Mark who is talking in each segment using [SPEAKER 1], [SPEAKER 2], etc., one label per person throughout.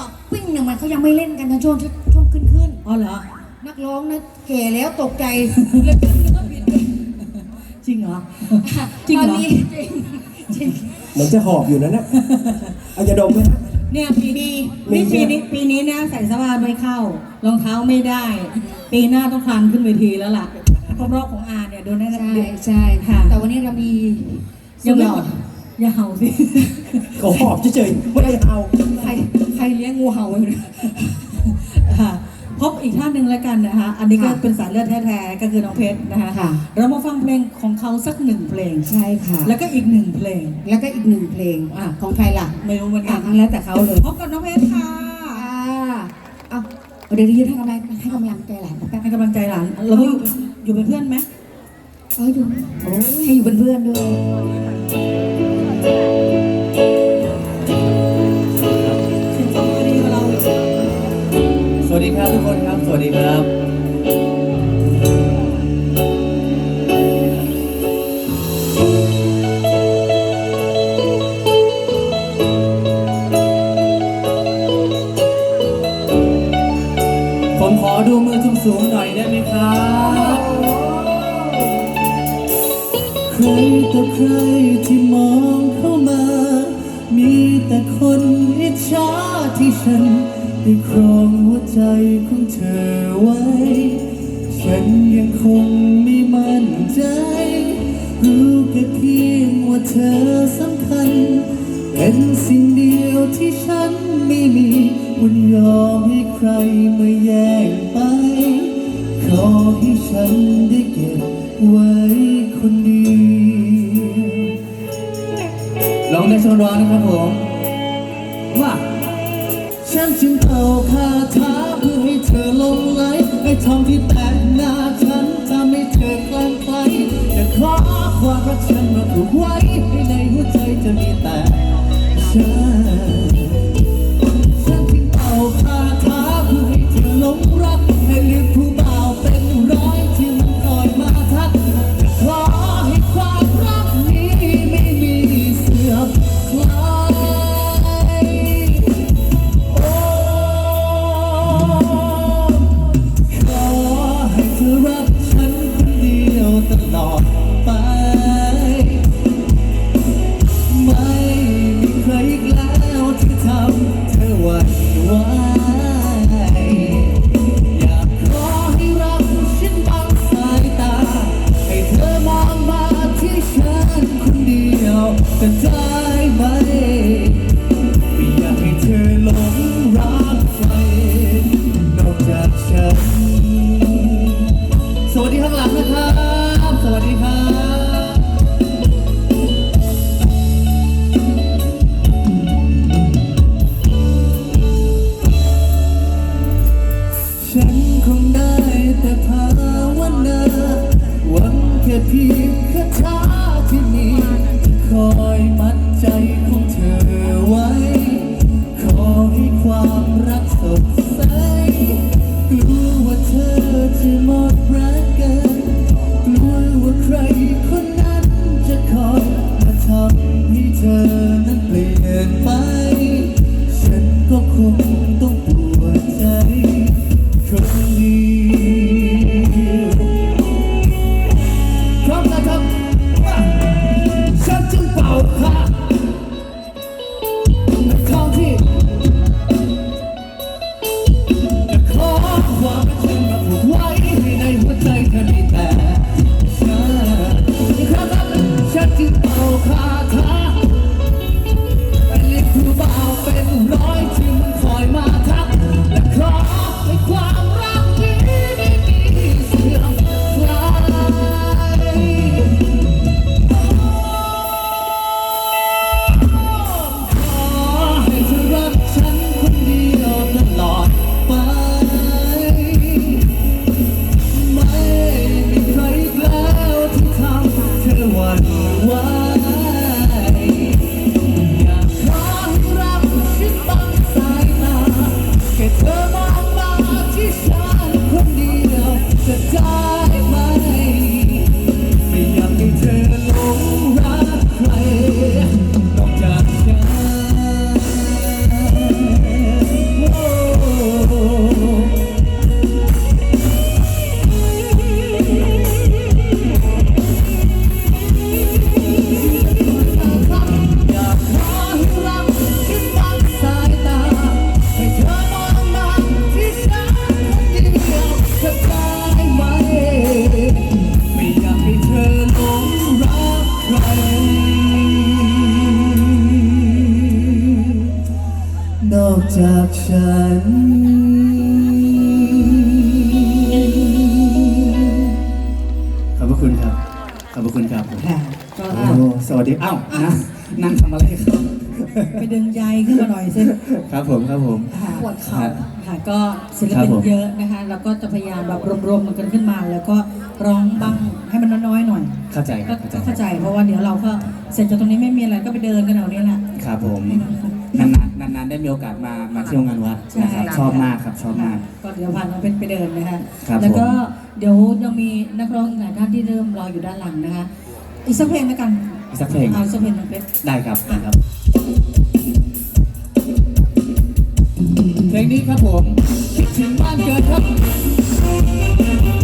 [SPEAKER 1] วะปิ้งเนี่ยมันเขายังไม่เล่นกันนะช่วงช่วงขึ้นขึ้น
[SPEAKER 2] อ๋อเหรอ
[SPEAKER 1] ๆนักร้องนะแก่แล้วตกใจเลยปิ้งแล้วก็ผิดเลย
[SPEAKER 2] จริงเหรอ จริง
[SPEAKER 1] ตอน
[SPEAKER 2] เหรอ
[SPEAKER 1] นี้จริงจริง
[SPEAKER 3] เหมือนจะหอบอยู่นะเนี่ยเอาจะดมไหมฮะ
[SPEAKER 2] เนี่ยปีนี้
[SPEAKER 3] มี
[SPEAKER 2] นี่
[SPEAKER 3] ใช่
[SPEAKER 2] ปี
[SPEAKER 3] ไหม
[SPEAKER 2] นี้ปีนี้นะใส่เสภาไม่เข้ารองเท้าไม่ได้ ปีหน้าต้องคลานขึ้นเวทีแล้วล่ะครบรอบของอาเนี่ยโดนได้
[SPEAKER 1] ใช่
[SPEAKER 2] เด็ก
[SPEAKER 1] ใช่
[SPEAKER 2] ค่ะ
[SPEAKER 1] แต่วันนี้เรามี
[SPEAKER 2] ยังไม่
[SPEAKER 1] สุดห
[SPEAKER 2] หม
[SPEAKER 1] ล่อ
[SPEAKER 2] ด อย่าเห่าสิ
[SPEAKER 3] เขาหอบเฉยๆไม่ได้เอา
[SPEAKER 1] ใครใครเลี้ยงงูเห่าอยู่เนี่ย
[SPEAKER 2] ค่ะพบอีกท่านหนึ่งแล้วกันนะคะ อันนี้ก็
[SPEAKER 1] ค่ะ
[SPEAKER 2] เป็นสายเลือดแท้ๆ ก็คือน้องเพชรนะคะ
[SPEAKER 1] ค่ะ
[SPEAKER 2] เรามาฟังเพลงของเขาสักหนึ่งเพลง
[SPEAKER 1] ใช่ค่ะ
[SPEAKER 2] แล้วก็อีกหนึ่งเพลง
[SPEAKER 1] แล้วก็อีกหนึ่งเพลงอะของใครล่ะ
[SPEAKER 2] ไม่รู้เหมือนกั
[SPEAKER 1] อะ
[SPEAKER 2] น
[SPEAKER 1] ทั้งแล้วแต่เขาเลย
[SPEAKER 2] พบกับน้องเพชรค่ะ
[SPEAKER 1] อ่าเอาเอาเดี๋ยวยืนให้กำลังให้กำลังใจหลานแป๊บ
[SPEAKER 2] ให้กำลังใจหลาน เราต้องอยู่อยู่เป็นเพื่อนไหม
[SPEAKER 1] เอออยู่โอ้ยให้อยู่เป็นเพื่อนด้วย
[SPEAKER 3] สวัสดีครับทุกคนครับ สวัสดีครับ ผมขอดูมือสูงๆหน่อยได้ไหมครับใครต่อใครที่มอง แต่คนอิจฉาที่ฉันได้ครองหัวใจของเธอไว้ ฉันยังคงไม่มั่นใจ รู้แค่เพียงว่าเธอสำคัญ เป็นสิ่งเดียวที่ฉันไม่มีวันยอมให้ใครมาแย่งไป ขอให้ฉันได้เก็บไว้คนเดียวลองได้ชนร้องนะครับผม ฉันจึงเป่าคาถาเพื่อให้เธอลงไหลไอ้ทองที่แตกหน้าฉันทำให้เธอคลางไคล้แต่ขอความรักฉันมาถูกไว้ให้ในหัวใจจะมีแต่ฉันฉันจึงเป่าคาถาเพื่อให้เธอลงรักให้ลืมผู้ time. ฉัน ขอบพระคุณครับ ขอบพระคุณครับผม
[SPEAKER 2] ค่ะก็
[SPEAKER 3] โอ้สวัสดี อ้าวนะนั่งทำอะไรครับ
[SPEAKER 2] ไปดึงใยขึ้นมาหน่อยสิ
[SPEAKER 3] ครับผม ครับผม
[SPEAKER 2] ค่ะ
[SPEAKER 1] ปวดเข่า
[SPEAKER 2] ค่ะก็ศิล
[SPEAKER 3] ครับ
[SPEAKER 2] ปิน
[SPEAKER 3] ผม
[SPEAKER 2] เยอะนะคะ แล้วก็จะพยายามแบบรวมๆมันกันขึ้นมา แล้วก็ร้องบ้างให้มันน้อยๆหน่อย
[SPEAKER 3] เข้าใจค
[SPEAKER 2] ก็
[SPEAKER 3] รับเข้าใจ
[SPEAKER 2] ก็เข้าใจเพราะว่าเดี๋ยวเราก็เสร็จจากตรงนี้ไม่มีอะไรก็ไปเดินกันเอานี้แหละ
[SPEAKER 3] ครับผม นานๆนานๆได้มีโอกาสมามาเที่ยวงานวัดนะครับ
[SPEAKER 2] ใช่
[SPEAKER 3] ชอบมากครับชอบมาก
[SPEAKER 2] ก็เดี๋ยวพาน้องเป็นไปเดินนะคะ
[SPEAKER 3] ครับ
[SPEAKER 2] แล้วก็
[SPEAKER 3] ผม
[SPEAKER 2] เดี๋ยวยังมีนักร้องอีกหลายท่านที่เริ่มรออยู่ด้านหลังนะคะ อีกสักเพลงแล้วกัน
[SPEAKER 3] อีกสักเพลง
[SPEAKER 2] เอาอีกสักเพลงน้องเพชร
[SPEAKER 3] ได้ครับได้ครับ เพลงนี้ครับผมคิดถึงบ้านเกิดครับ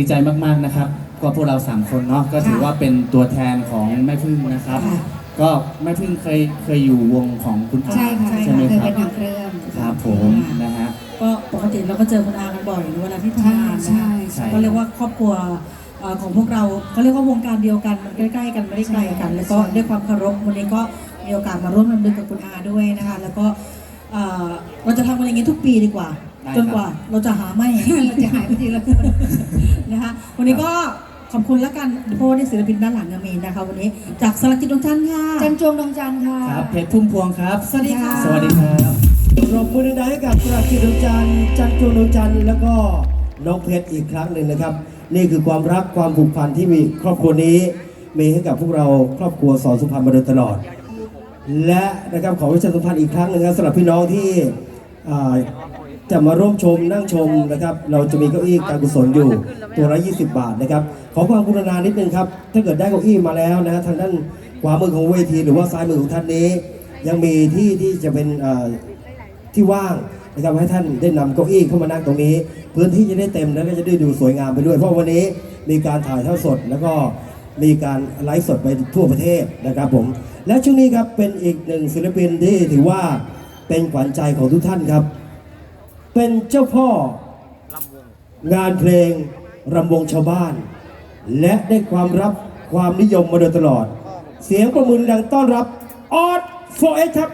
[SPEAKER 3] ดีใจมากๆนะครับก็พวกเราสามคนเนาะก็ถือว่าเป็นตัวแทนของแม่พึ่งนะครับ
[SPEAKER 1] ค่ะ
[SPEAKER 3] ก็แม่พึ่งเคยเคยอยู่วงของคุณอา
[SPEAKER 1] ใช่ค่ะ
[SPEAKER 3] ใช่ไหม
[SPEAKER 1] เคย
[SPEAKER 3] ครั
[SPEAKER 1] เป็น
[SPEAKER 3] บ
[SPEAKER 1] หางเครื่อง
[SPEAKER 3] ครับผมนะฮะ
[SPEAKER 2] ก็ปกติเราก็เจอคุณอากันบ่อยเวลาที่ทำ
[SPEAKER 1] ใช่
[SPEAKER 2] งานนะ
[SPEAKER 1] ใช่
[SPEAKER 3] ใช่
[SPEAKER 2] ก็เรียกว่าครอบครัวเอ่อของพวกเราเขาเรียกว่าวงการเดียวกันมันใกล้ๆกันไม่ได้ไกลกัน แล้วก็ด้วยความเคารพวันนี้ก็มีโอกาสมาร่วมรำลึกกับคุณอาด้วยนะคะ แล้วก็เอ่อเราจะทำกันอย่างนี้ทุกปีดีกว่า
[SPEAKER 3] ได้ครับ
[SPEAKER 2] จนกว่าเราจะหาไม่
[SPEAKER 1] เราจะหายไปทีละคน
[SPEAKER 2] นะคะวันนี้ก็ขอบคุณแล้วกันเพราะว่าได้ศิลปินด้านหลังยังมีนะคะวันนี้จากสลักจิตดวงจันทร์ค่ะ
[SPEAKER 1] จันจวงดวงจันทร์ค่ะ
[SPEAKER 3] ครับเพชรพุ่มพวงครับ
[SPEAKER 2] สวัสดีค่ะ
[SPEAKER 3] สวัสดีครับ
[SPEAKER 4] ปรบมือดังๆให้กับกระกิดวงจันทร์จันทร์จวงดวงจันทร์แล้วก็น้องเพชรอีกครั้งหนึ่งนะครับ นี่คือความรักความผูกพันที่มีครอบครัวนี้มีให้กับพวกเราครอบครัวสอนสุพรรณมาโดยตลอด และนะครับขอประชาสัมพันธ์อีกครั้งหนึงครับสำหรับพี่น้องที่อ่า จะมาร่วมชมนั่งชมนะครับ เราจะมีเก้าอี้การกุศลอยู่ตัวละ 20 บาทนะครับ ขอความกรุณานิดนึงครับ ถ้าเกิดได้เก้าอี้มาแล้วนะทางด้านขวามือของเวทีหรือว่าซ้ายมือของท่านนี้ ยังมีที่ที่จะเป็นที่ว่างนะครับให้ท่านได้นำเก้าอี้เข้ามานั่งตรงนี้ พื้นที่จะได้เต็มแล้วก็จะได้ดูสวยงามไปด้วย เพราะวันนี้มีการถ่ายทอดสดแล้วก็มีการไลฟ์สดไปทั่วประเทศนะครับผมและช่วงนี้ครับเป็นอีกหนึ่งศิลปินที่ถือว่าเป็นขวัญใจของทุกท่านครับ เป็นเจ้าพ่องานเพลงรำวงชาวบ้าน และได้ความรับความนิยมมาโดยตลอด เสียงประมือดังต้อนรับออดโฟเอครับ